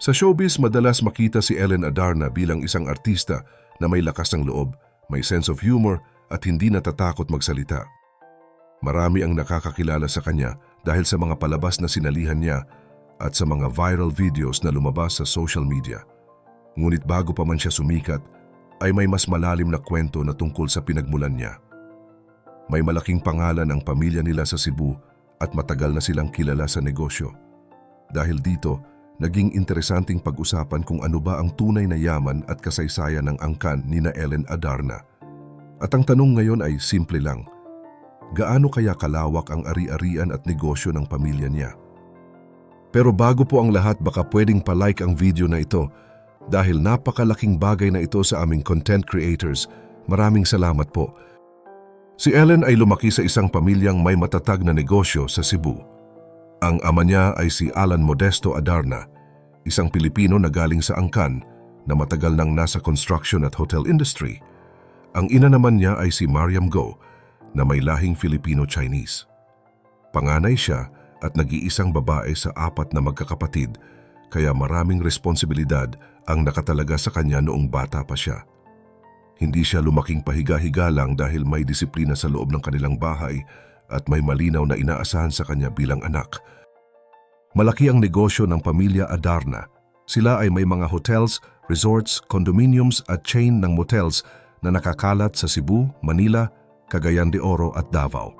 Sa showbiz, madalas makita si Ellen Adarna bilang isang artista na may lakas ng loob, may sense of humor at hindi natatakot magsalita. Marami ang nakakakilala sa kanya dahil sa mga palabas na sinalihan niya at sa mga viral videos na lumabas sa social media. Ngunit bago pa man siya sumikat, ay may mas malalim na kwento na tungkol sa pinagmulan niya. May malaking pangalan ang pamilya nila sa Cebu at matagal na silang kilala sa negosyo. Dahil dito, naging interesanting pag-usapan kung ano ba ang tunay na yaman at kasaysayan ng angkan ni na Ellen Adarna. At ang tanong ngayon ay simple lang. Gaano kaya kalawak ang ari-arian at negosyo ng pamilya niya? Pero bago po ang lahat baka pwedeng palike ang video na ito dahil napakalaking bagay na ito sa aming content creators. Maraming salamat po. Si Ellen ay lumaki sa isang pamilyang may matatag na negosyo sa Cebu. Ang ama niya ay si Alan Modesto Adarna, isang Pilipino na galing sa Angkan na matagal nang nasa construction at hotel industry. Ang ina naman niya ay si Mariam Go na may lahing Filipino-Chinese. Panganay siya at nag-iisang babae sa apat na magkakapatid kaya maraming responsibilidad ang nakatalaga sa kanya noong bata pa siya. Hindi siya lumaking pahiga-higa lang dahil may disiplina sa loob ng kanilang bahay at may malinaw na inaasahan sa kanya bilang anak. Malaki ang negosyo ng pamilya Adarna. Sila ay may mga hotels, resorts, condominiums at chain ng motels na nakakalat sa Cebu, Manila, Cagayan de Oro at Davao.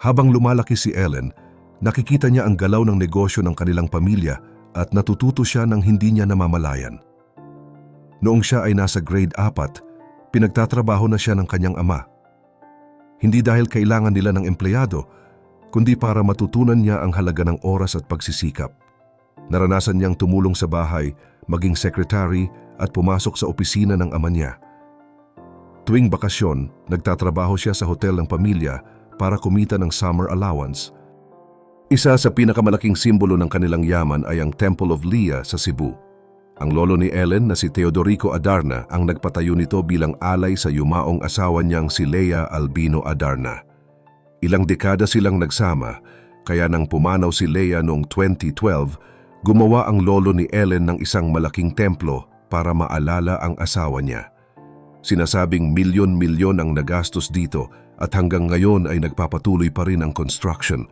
Habang lumalaki si Ellen, nakikita niya ang galaw ng negosyo ng kanilang pamilya at natututo siya ng hindi niya namamalayan. Noong siya ay nasa grade 4, pinagtatrabaho na siya ng kanyang ama. Hindi dahil kailangan nila ng empleyado, kundi para matutunan niya ang halaga ng oras at pagsisikap. Naranasan niyang tumulong sa bahay, maging secretary at pumasok sa opisina ng ama niya. Tuwing bakasyon, nagtatrabaho siya sa hotel ng pamilya para kumita ng summer allowance. Isa sa pinakamalaking simbolo ng kanilang yaman ay ang Temple of Leah sa Cebu. Ang lolo ni Ellen na si Teodorico Adarna ang nagpatayo nito bilang alay sa yumaong asawa niyang si Leia Albino Adarna. Ilang dekada silang nagsama, kaya nang pumanaw si Leia noong 2012, gumawa ang lolo ni Ellen ng isang malaking templo para maalala ang asawa niya. Sinasabing milyon-milyon ang nagastos dito at hanggang ngayon ay nagpapatuloy pa rin ang construction.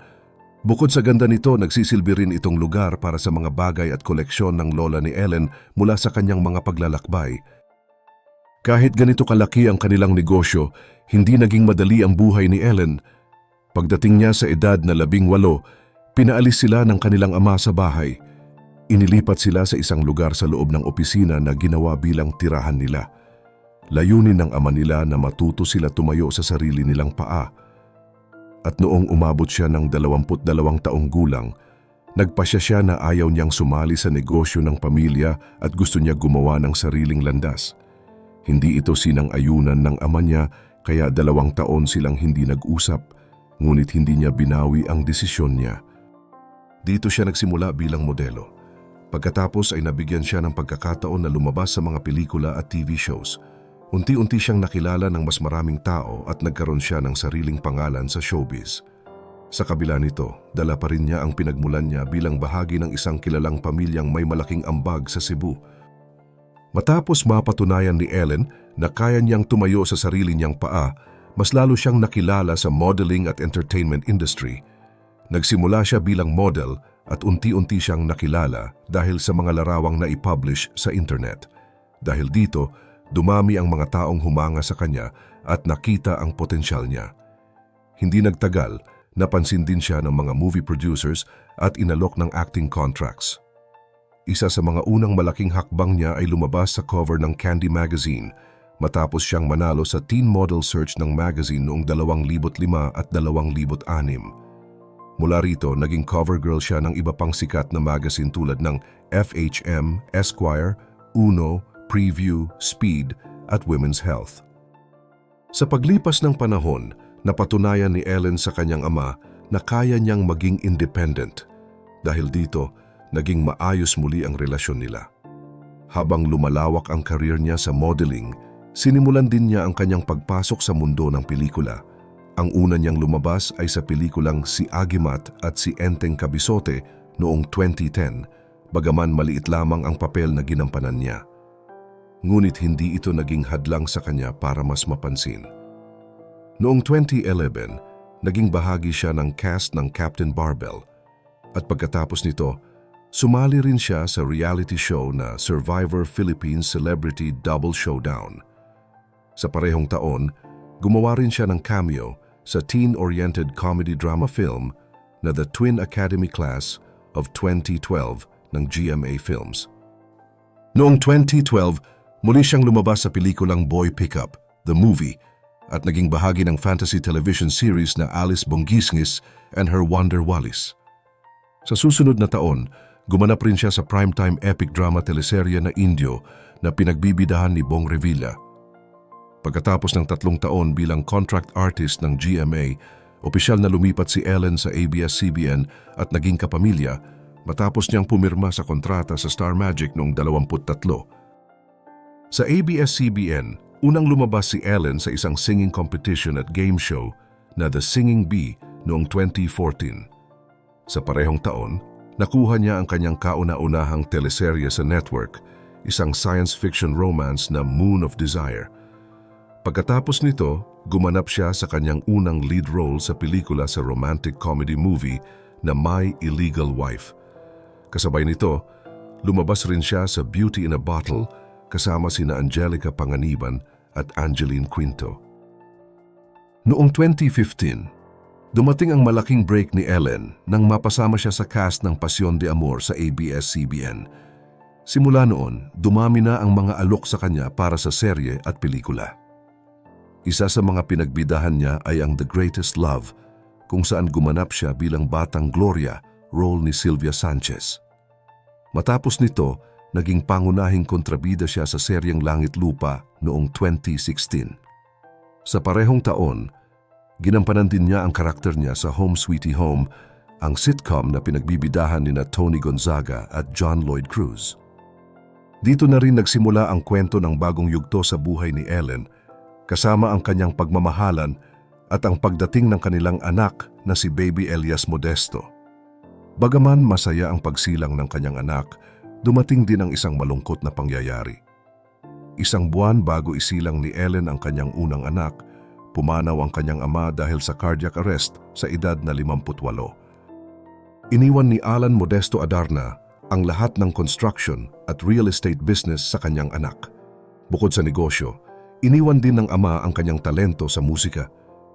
Bukod sa ganda nito, nagsisilbi rin itong lugar para sa mga bagay at koleksyon ng lola ni Ellen mula sa kanyang mga paglalakbay. Kahit ganito kalaki ang kanilang negosyo, hindi naging madali ang buhay ni Ellen. Pagdating niya sa edad na labing walo, pinaalis sila ng kanilang ama sa bahay. Inilipat sila sa isang lugar sa loob ng opisina na ginawa bilang tirahan nila. Layunin ng ama nila na matuto sila tumayo sa sarili nilang paa. At noong umabot siya ng 22 taong gulang, nagpasya siya na ayaw niyang sumali sa negosyo ng pamilya at gusto niya gumawa ng sariling landas. Hindi ito sinang-ayunan ng ama niya kaya dalawang taon silang hindi nag-usap, ngunit hindi niya binawi ang desisyon niya. Dito siya nagsimula bilang modelo. Pagkatapos ay nabigyan siya ng pagkakataon na lumabas sa mga pelikula at TV shows. Unti-unti siyang nakilala ng mas maraming tao at nagkaroon siya ng sariling pangalan sa showbiz. Sa kabila nito, dala pa rin niya ang pinagmulan niya bilang bahagi ng isang kilalang pamilyang may malaking ambag sa Cebu. Matapos mapatunayan ni Ellen na kaya niyang tumayo sa sarili niyang paa, mas lalo siyang nakilala sa modeling at entertainment industry. Nagsimula siya bilang model at unti-unti siyang nakilala dahil sa mga larawang na i-publish sa internet. Dahil dito, Dumami ang mga taong humanga sa kanya at nakita ang potensyal niya. Hindi nagtagal, napansin din siya ng mga movie producers at inalok ng acting contracts. Isa sa mga unang malaking hakbang niya ay lumabas sa cover ng Candy Magazine matapos siyang manalo sa teen model search ng magazine noong 2005 at 2006. Mula rito, naging cover girl siya ng iba pang sikat na magazine tulad ng FHM, Esquire, Uno, Preview, Speed at Women's Health. Sa paglipas ng panahon, napatunayan ni Ellen sa kanyang ama na kaya niyang maging independent. Dahil dito, naging maayos muli ang relasyon nila. Habang lumalawak ang karir niya sa modeling, sinimulan din niya ang kanyang pagpasok sa mundo ng pelikula. Ang una niyang lumabas ay sa pelikulang Si Agimat at Si Enteng Kabisote noong 2010 bagaman maliit lamang ang papel na ginampanan niya. Ngunit hindi ito naging hadlang sa kanya para mas mapansin. Noong 2011, naging bahagi siya ng cast ng Captain Barbell at pagkatapos nito, sumali rin siya sa reality show na Survivor Philippines Celebrity Double Showdown. Sa parehong taon, gumawa rin siya ng cameo sa teen-oriented comedy drama film na The Twin Academy Class of 2012 ng GMA Films. Noong 2012, muli siyang lumabas sa pelikulang Boy Pickup, The Movie, at naging bahagi ng fantasy television series na Alice Bongisngis and Her Wonder Wallis. Sa susunod na taon, gumanap rin siya sa primetime epic drama teleserye na Indio na pinagbibidahan ni Bong Revilla. Pagkatapos ng tatlong taon bilang contract artist ng GMA, opisyal na lumipat si Ellen sa ABS-CBN at naging kapamilya matapos niyang pumirma sa kontrata sa Star Magic noong 23. Sa ABS-CBN, unang lumabas si Ellen sa isang singing competition at game show na The Singing Bee noong 2014. Sa parehong taon, nakuha niya ang kanyang kauna-unahang teleserye sa network, isang science fiction romance na Moon of Desire. Pagkatapos nito, gumanap siya sa kanyang unang lead role sa pelikula sa romantic comedy movie na My Illegal Wife. Kasabay nito, lumabas rin siya sa Beauty in a Bottle kasama sina Angelica Panganiban at Angeline Quinto. Noong 2015, Dumating ang malaking break ni Ellen nang mapasama siya sa cast ng Pasyon de Amor sa ABS-CBN. Simula noon, dumami na ang mga alok sa kanya para sa serye at pelikula. Isa sa mga pinagbidahan niya ay ang The Greatest Love, kung saan gumanap siya bilang batang Gloria, role ni Sylvia Sanchez. Matapos nito, naging pangunahing kontrabida siya sa seryeng Langit Lupa noong 2016. Sa parehong taon, Ginampanan din niya ang karakter niya sa Home Sweetie Home, ang sitcom na pinagbibidahan ni na Tony Gonzaga at John Lloyd Cruz. Dito na rin nagsimula ang kwento ng bagong yugto sa buhay ni Ellen, kasama ang kanyang pagmamahalan at ang pagdating ng kanilang anak na si Baby Elias Modesto. Bagaman masaya ang pagsilang ng kanyang anak, dumating din ang isang malungkot na pangyayari. Isang buwan bago isilang ni Ellen ang kanyang unang anak, Pumanaw ang kanyang ama dahil sa cardiac arrest sa edad na 58. Iniwan ni Alan Modesto Adarna ang lahat ng construction at real estate business sa kanyang anak. Bukod sa negosyo, iniwan din ng ama ang kanyang talento sa musika.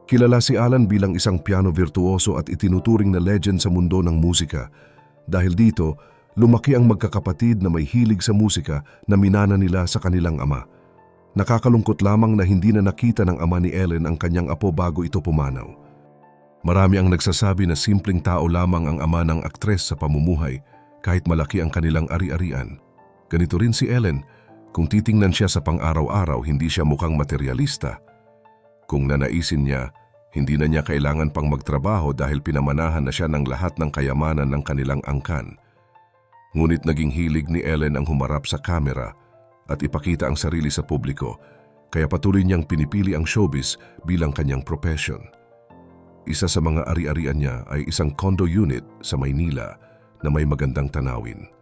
Kilala si Alan bilang isang piano virtuoso at itinuturing na legend sa mundo ng musika. Dahil dito, lumaki ang magkakapatid na may hilig sa musika na minana nila sa kanilang ama. Nakakalungkot lamang na hindi na nakita ng ama ni Ellen ang kanyang apo bago ito pumanaw. Marami ang nagsasabi na simpleng tao lamang ang ama ng aktres sa pamumuhay kahit malaki ang kanilang ari-arian. Ganito rin si Ellen, kung titingnan siya sa pang-araw-araw hindi siya mukhang materialista. Kung nanaisin niya, hindi na niya kailangan pang magtrabaho dahil pinamanahan na siya ng lahat ng kayamanan ng kanilang angkan. Ngunit naging hilig ni Ellen ang humarap sa kamera at ipakita ang sarili sa publiko, kaya patuloy niyang pinipili ang showbiz bilang kanyang profession. Isa sa mga ari-arian niya ay isang condo unit sa Maynila na may magandang tanawin.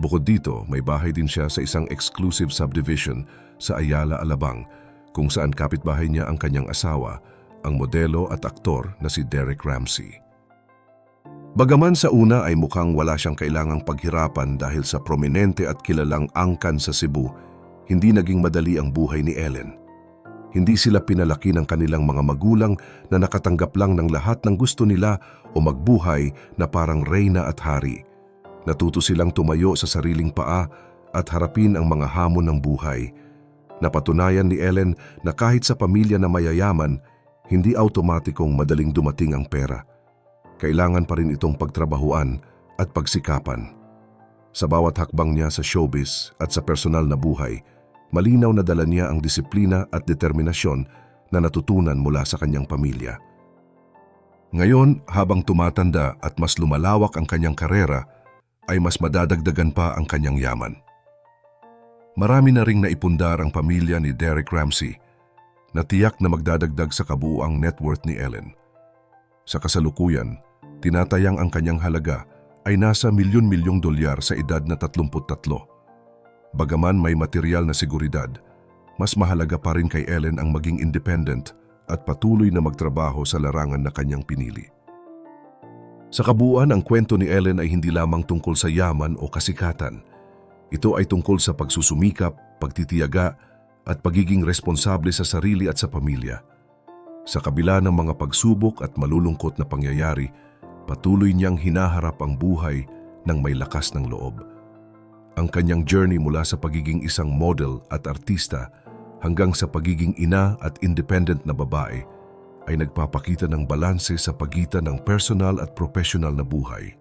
Bukod dito, may bahay din siya sa isang exclusive subdivision sa Ayala, Alabang kung saan kapitbahay niya ang kanyang asawa, ang modelo at aktor na si Derek Ramsey. Bagaman sa una ay mukhang wala siyang kailangang paghirapan dahil sa prominente at kilalang angkan sa Cebu, hindi naging madali ang buhay ni Ellen. Hindi sila pinalaki ng kanilang mga magulang na nakatanggap lang ng lahat ng gusto nila o magbuhay na parang reyna at hari. Natuto silang tumayo sa sariling paa at harapin ang mga hamon ng buhay. Napatunayan ni Ellen na kahit sa pamilya na mayayaman, hindi automatikong madaling dumating ang pera kailangan pa rin itong pagtrabahuan at pagsikapan. Sa bawat hakbang niya sa showbiz at sa personal na buhay, malinaw na dala niya ang disiplina at determinasyon na natutunan mula sa kanyang pamilya. Ngayon, habang tumatanda at mas lumalawak ang kanyang karera, ay mas madadagdagan pa ang kanyang yaman. Marami na ring naipundar ang pamilya ni Derek Ramsey na tiyak na magdadagdag sa kabuuang net worth ni Ellen. Sa kasalukuyan, tinatayang ang kanyang halaga ay nasa milyon-milyong dolyar sa edad na 33. Bagaman may material na seguridad, mas mahalaga pa rin kay Ellen ang maging independent at patuloy na magtrabaho sa larangan na kanyang pinili. Sa kabuuan, ang kwento ni Ellen ay hindi lamang tungkol sa yaman o kasikatan. Ito ay tungkol sa pagsusumikap, pagtitiyaga, at pagiging responsable sa sarili at sa pamilya. Sa kabila ng mga pagsubok at malulungkot na pangyayari, patuloy niyang hinaharap ang buhay ng may lakas ng loob. Ang kanyang journey mula sa pagiging isang model at artista hanggang sa pagiging ina at independent na babae ay nagpapakita ng balanse sa pagitan ng personal at professional na buhay.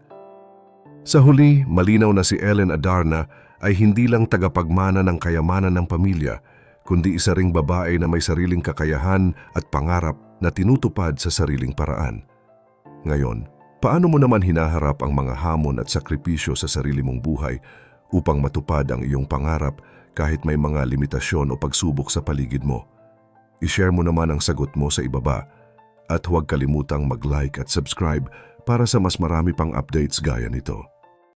Sa huli, malinaw na si Ellen Adarna ay hindi lang tagapagmana ng kayamanan ng pamilya, kundi isa ring babae na may sariling kakayahan at pangarap na tinutupad sa sariling paraan. Ngayon, paano mo naman hinaharap ang mga hamon at sakripisyo sa sarili mong buhay upang matupad ang iyong pangarap kahit may mga limitasyon o pagsubok sa paligid mo? I-share mo naman ang sagot mo sa ibaba at huwag kalimutang mag-like at subscribe para sa mas marami pang updates gaya nito.